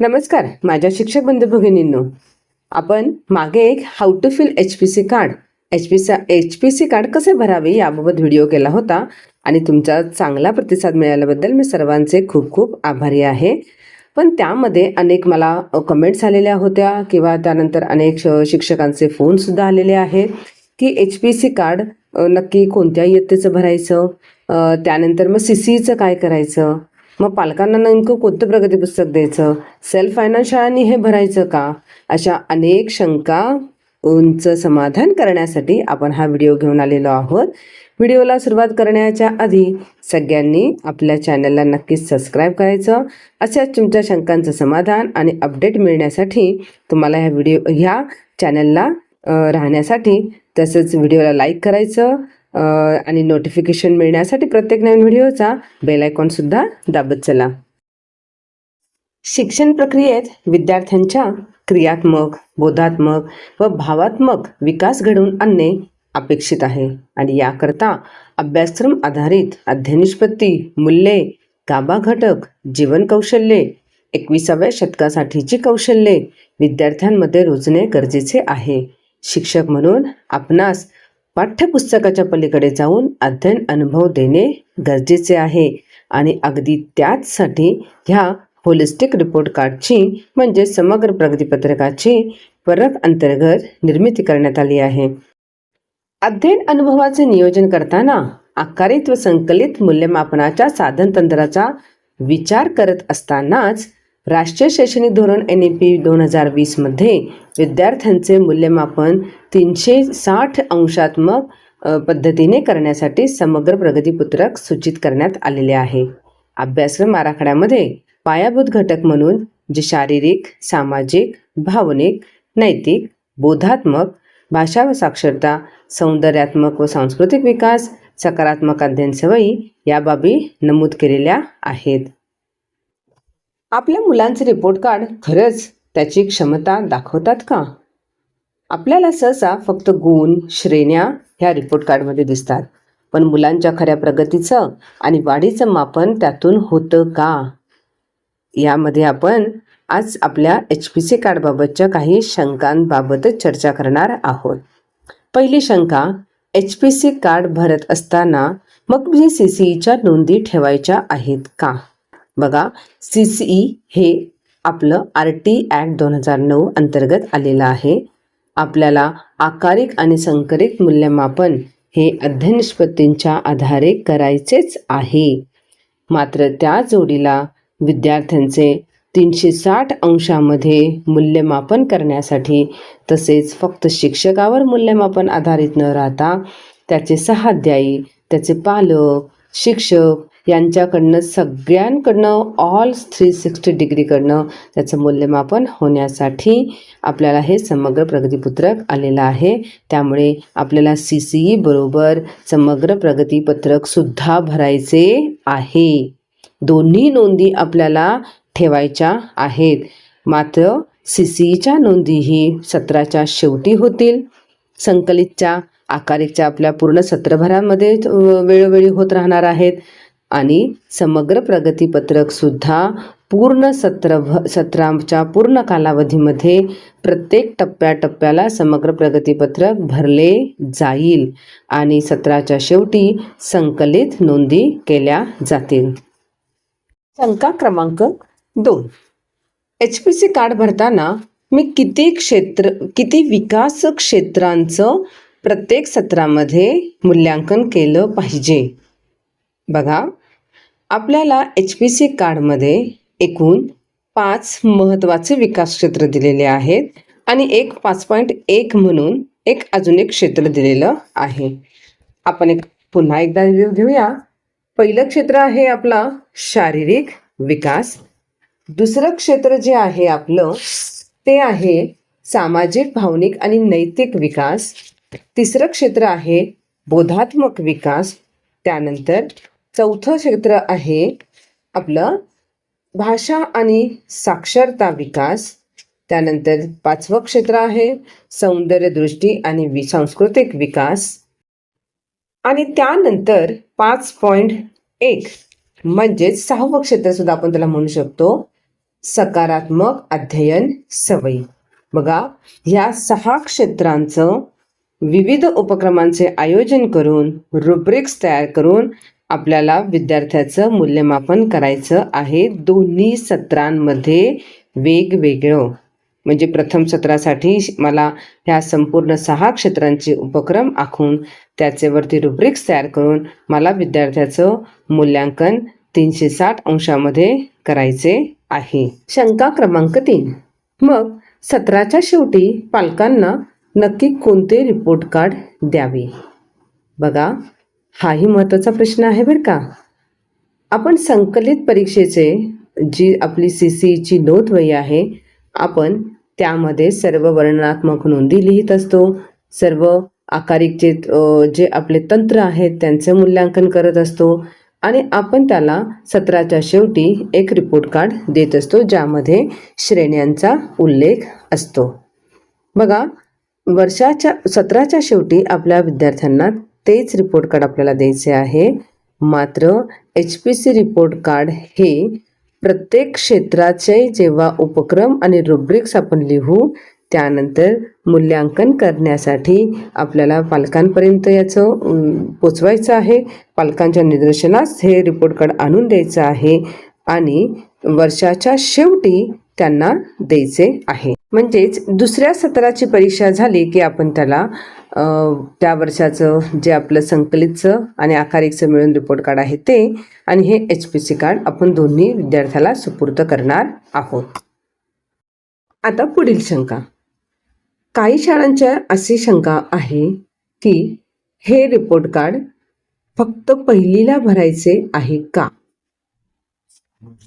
नमस्कार माझ्या शिक्षक बंधू भगिनींनो. आपण मागे एक how to fill H P C card H P C H P C card कसे भरावे याबाबत व्हिडिओ केला होता आणि तुमचा चांगला प्रतिसाद मिळाल्याबद्दल मी सर्वांचे खूप खूप आभारी आहे. पण त्यामध्ये अनेक मला कमेंट्स आलेल्या होत्या किंवा त्यानंतर अनेक श- शिक्षकांचे फोनसुद्धा आलेले आहेत की एच पी सी कार्ड नक्की कोणत्या इयत्तेचं भरायचं? त्यानंतर मग सी सीचं काय करायचं? मग पालकांना नेमकं कोणतं प्रगती पुस्तक द्यायचं? सेल्फ फायनान्स शाळांनी हे भरायचं का? अशा अनेक शंका उंच समाधान करण्यासाठी आपण हा व्हिडिओ घेऊन आलेलो आहोत. व्हिडिओला सुरुवात करण्याच्या आधी सगळ्यांनी आपल्या चॅनलला नक्कीच सबस्क्राईब करायचं. अशाच तुमच्या शंकांचं समाधान आणि अपडेट मिळण्यासाठी तुम्हाला ह्या व्हिडिओ ह्या चॅनलला राहण्यासाठी तसंच व्हिडिओला लाईक करायचं. आणि नोटिफिकेशन मिळण्यासाठी प्रत्येक नवीन व्हिडिओचा बेल आयकॉनसुद्धा दाबत चला. शिक्षण प्रक्रियेत विद्यार्थ्यांच्या क्रियात्मक बोधात्मक व भावात्मक विकास घडवून आणणे अपेक्षित आहे. आणि याकरता अभ्यासक्रम आधारित अध्ययनिष्पत्ती मूल्ये गाभा घटक जीवन कौशल्ये एकविसाव्या शतकासाठीची कौशल्ये विद्यार्थ्यांमध्ये रुजणे गरजेचे आहे. शिक्षक म्हणून आपणास पाठ्यपुस्तकाच्या पलीकडे जाऊन अध्ययन अनुभव देणे गरजेचे आहे. आणि अगदी त्याचसाठी ह्या होलिस्टिक रिपोर्ट कार्डची म्हणजे समग्र प्रगतीपत्रकाची परत अंतर्गत निर्मिती करण्यात आली आहे. अध्ययन अनुभवाचे नियोजन करताना आकारित व संकलित मूल्यमापनाच्या साधनतंत्राचा विचार करत असतानाच राष्ट्रीय शैक्षणिक धोरण एन ई पी दोन हजार वीसमध्ये विद्यार्थ्यांचे मूल्यमापन तीनशे साठ अंशात्मक पद्धतीने करण्यासाठी समग्र प्रगतीपत्रक सूचित करण्यात आलेले आहे. अभ्यासक्रम आराखड्यामध्ये पायाभूत घटक म्हणून जे शारीरिक सामाजिक भावनिक नैतिक बोधात्मक भाषा व साक्षरता सौंदर्यात्मक व सांस्कृतिक विकास सकारात्मक अध्ययन सवयी या बाबी नमूद केलेल्या आहेत. आपल्या मुलांचे रिपोर्ट कार्ड खरंच त्याची क्षमता दाखवतात का? आपल्याला सहसा फक्त गुण श्रेण्या ह्या रिपोर्ट कार्डमध्ये दिसतात. पण मुलांच्या खऱ्या प्रगतीचं आणि वाढीचं मापन त्यातून होतं का? यामध्ये आपण आज आपल्या एच पी सी कार्डबाबतच्या काही शंकांबाबतच चर्चा करणार आहोत. पहिली शंका एच पी सी कार्ड भरत असताना मग मी सी सी ईच्या नोंदी ठेवायच्या आहेत का? बघा सी सी ई हे आपलं आर टी ॲक्ट दोन हजार नऊ अंतर्गत आलेलं आहे. आपल्याला आकारिक आणि संकरित मूल्यमापन हे अध्ययन निष्पत्तींच्या आधारे करायचेच आहे. मात्र त्या जोडीला विद्यार्थ्यांचे तीनशे साठ अंशामध्ये मूल्यमापन करण्यासाठी तसेच फक्त शिक्षकावर मूल्यमापन आधारित न राहता त्याचे सहाध्यायी त्याचे पालक शिक्षक यांच्याकडनं सगळ्यांकडनं ऑल थ्री सिक्स्टी डिग्रीकडनं त्याचं मूल्यमापन होण्यासाठी आपल्याला हे समग्र प्रगतीपत्रक आलेलं आहे. त्यामुळे आपल्याला सी सी ई बरोबर समग्र प्रगतीपत्रकसुद्धा भरायचे आहे. दोन्ही नोंदी आपल्याला ठेवायच्या आहेत. मात्र सी सी ईच्या नोंदीही सत्राच्या शेवटी होतील. संकलितच्या आकारिकच्या आपल्या पूर्ण सत्रभरामध्ये वेळोवेळी होत राहणार आहेत. आणि समग्र प्रगतीपत्रकसुद्धा पूर्ण सत्र सत्रांच्या पूर्ण कालावधीमध्ये प्रत्येक टप्प्याटप्प्याला समग्र प्रगतीपत्रक भरले जाईल आणि सत्राच्या शेवटी संकलित नोंदी केल्या जातील. शंका क्रमांक दोन. एच पी सी कार्ड भरताना मी किती क्षेत्र किती विकास क्षेत्रांचं प्रत्येक सत्रामध्ये मूल्यांकन केलं पाहिजे? बघा आपल्याला एच पी सी कार्डमध्ये एकूण पाच महत्त्वाचे विकास क्षेत्र दिलेले आहेत आणि एक पाच पॉईंट एक म्हणून एक अजून एक क्षेत्र दिलेलं आहे. आपण एक पुन्हा एकदा रिव्ह्यू घेऊया. पहिलं क्षेत्र आहे आपला शारीरिक विकास. दुसरं क्षेत्र जे आहे आपलं ते आहे सामाजिक भावनिक आणि नैतिक विकास. तिसरं क्षेत्र आहे बोधात्मक विकास. त्यानंतर चौथं क्षेत्र आहे आपलं भाषा आणि साक्षरता विकास. त्यानंतर पाचवं क्षेत्र आहे सौंदर्यदृष्टी आणि वि सांस्कृतिक विकास. आणि त्यानंतर पाच पॉईंट एक म्हणजेच सहावं क्षेत्र सुद्धा आपण त्याला म्हणू शकतो सकारात्मक अध्ययन सवयी. बघा ह्या सहा क्षेत्रांचं विविध उपक्रमांचे आयोजन करून रुब्रिक्स तयार करून आपल्याला विद्यार्थ्याचं मूल्यमापन करायचं आहे. दोन्ही सत्रांमध्ये वेगवेगळं. म्हणजे प्रथम सत्रासाठी श- मला ह्या संपूर्ण सहा क्षेत्रांचे उपक्रम आखून त्याचेवरती रुब्रिक्स तयार करून मला विद्यार्थ्याचं मूल्यांकन तीनशे साठ अंशामध्ये करायचे आहे. शंका क्रमांक तीन. मग सत्राच्या शेवटी पालकांना नक्की कोणते रिपोर्ट कार्ड द्यावे? बघा. हाही महत्त्वाचा प्रश्न आहे बरं का. आपण संकलित परीक्षेचे जी आपली सी सीची नोंद वही आहे आपण त्यामध्ये सर्व वर्णनात्मक नोंदी लिहित असतो. सर्व आकारिकचे जे आपले तंत्र आहेत त्यांचं मूल्यांकन करत असतो आणि आपण त्याला सत्राच्या शेवटी एक रिपोर्ट कार्ड देत असतो ज्यामध्ये श्रेण्यांचा उल्लेख असतो. बघा वर्षाच्या सत्राच्या शेवटी आपल्या विद्यार्थ्यांना तेच रिपोर्ट कार्ड आपल्याला द्यायचे आहे. मात्र H P C report card हे प्रत्येक क्षेत्राचे जेव्हा उपक्रम आणि रुब्रिक्स आपण लिहू त्यानंतर मूल्यांकन करण्यासाठी आपल्याला पालकांपर्यंत याचं पोचवायचं आहे. पालकांच्या निदर्शनास हे रिपोर्ट कार्ड आणून द्यायचं आहे आणि वर्षाच्या शेवटी त्यांना द्यायचे आहे. म्हणजेच दुसऱ्या सत्राची परीक्षा झाली की आपण त्याला त्या वर्षाचं जे आपलं संकलितचं आणि आकारिकचं मिळून रिपोर्ट कार्ड आहे ते आणि हे एच पी सी कार्ड आपण दोन्ही विद्यार्थ्याला सुपूर्त करणार आहोत. आता पुढील शंका. काही शाळांच्या अशी शंका आहे की हे रिपोर्ट कार्ड फक्त पहिलीला भरायचे आहे का?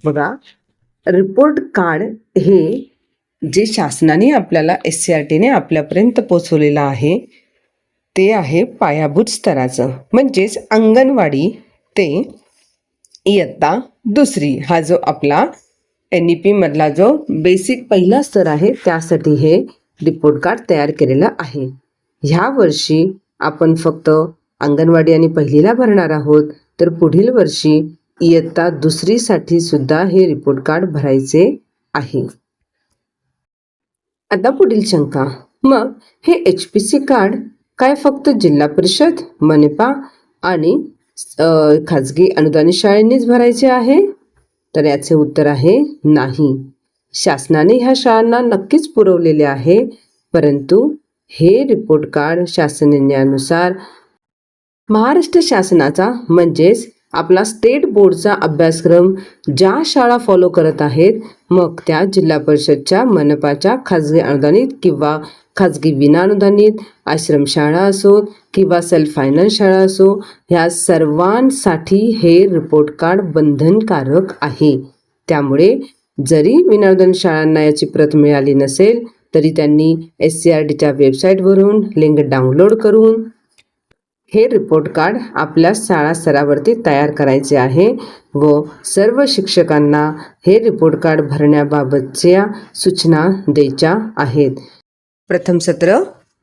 बघा. रिपोर्ट कार्ड हे जे शासनाने आपल्याला एस सी आर टीने आपल्यापर्यंत पोचवलेलं आहे ते आहे पायाभूत स्तराचं. म्हणजेच अंगणवाडी ते इयत्ता दुसरी. हा जो आपला एन ई पीमधला जो बेसिक पहिला स्तर आहे त्यासाठी हे रिपोर्ट कार्ड तयार केलेलं आहे. ह्या वर्षी आपण फक्त अंगणवाडी आणि पहिलीला भरणार आहोत तर पुढील वर्षी इयत्ता दुसरीसाठी सुद्धा हे रिपोर्ट कार्ड भरायचे आहे. आता पुढील शंका. मग हे एच पी सी कार्ड काय फक्त जिल्हा परिषद मनपा आणि खाजगी अनुदानित शाळांनीच भरायचे आहे? तर याचे उत्तर आहे नाही. शासनाने ह्या शाळांना नक्कीच पुरवलेले आहे परंतु हे रिपोर्ट कार्ड शासन निर्णयानुसार महाराष्ट्र शासनाचा म्हणजेच आपला स्टेट बोर्डचा अभ्यासक्रम ज्या शाळा फॉलो करत आहेत मग त्या जिल्हा परिषदच्या मनपाच्या खाजगी अनुदानित किंवा खाजगी विनाअनुदानित आश्रमशाळा असोत किंवा सेल्फ फायनान्स शाळा असो ह्या सर्वांसाठी हे रिपोर्ट कार्ड बंधनकारक आहे. त्यामुळे जरी विनाअनुदान शाळांना याची प्रत मिळाली नसेल तरी त्यांनी एस सी आर डीच्या वेबसाईटवरून लिंक डाउनलोड करून हे रिपोर्ट कार्ड आपल्या शाळा स्तरावरती तयार करायचे आहे व सर्व शिक्षकांना हे रिपोर्ट कार्ड भरण्याबाबतच्या सूचना द्यायच्या आहेत. प्रथम सत्र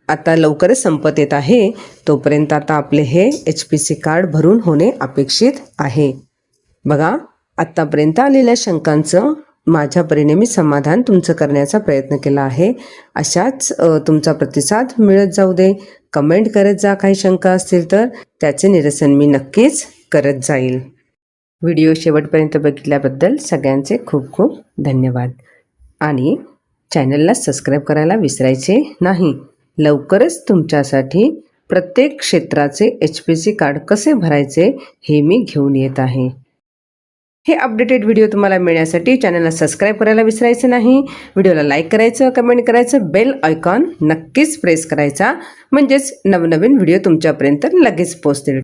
आता लवकरच संपत येत आहे. तोपर्यंत आता आपले हे एच पी सी कार्ड भरून होणे अपेक्षित आहे. बघा आत्तापर्यंत आलेल्या शंकांचं माझ्या परिणामी समाधान तुमचं करण्याचा प्रयत्न केला आहे. अशाच तुमचा प्रतिसाद मिळत जाऊ दे. कमेंट करत जा काही शंका असतील तर त्याचे निरसन मी नक्कीच करत जाईल. व्हिडिओ शेवटपर्यंत बघितल्याबद्दल सगळ्यांचे खूप खूप धन्यवाद. आणि चॅनलला सबस्क्राईब करायला विसरायचे नाही. लवकरच तुमच्यासाठी प्रत्येक क्षेत्राचे एच पी सी कार्ड कसे भरायचे हे मी घेऊन येत आहे. हे अपडेटेड व्हिडिओ तुम्हाला मिळण्यासाठी चॅनलला सबस्क्राईब करायला विसरायचं नाही. व्हिडिओला लाईक करायचं कमेंट करायचं बेल आयकॉन नक्कीच प्रेस करायचा. म्हणजेच नवनवीन व्हिडिओ तुमच्यापर्यंत लगेच पोचतील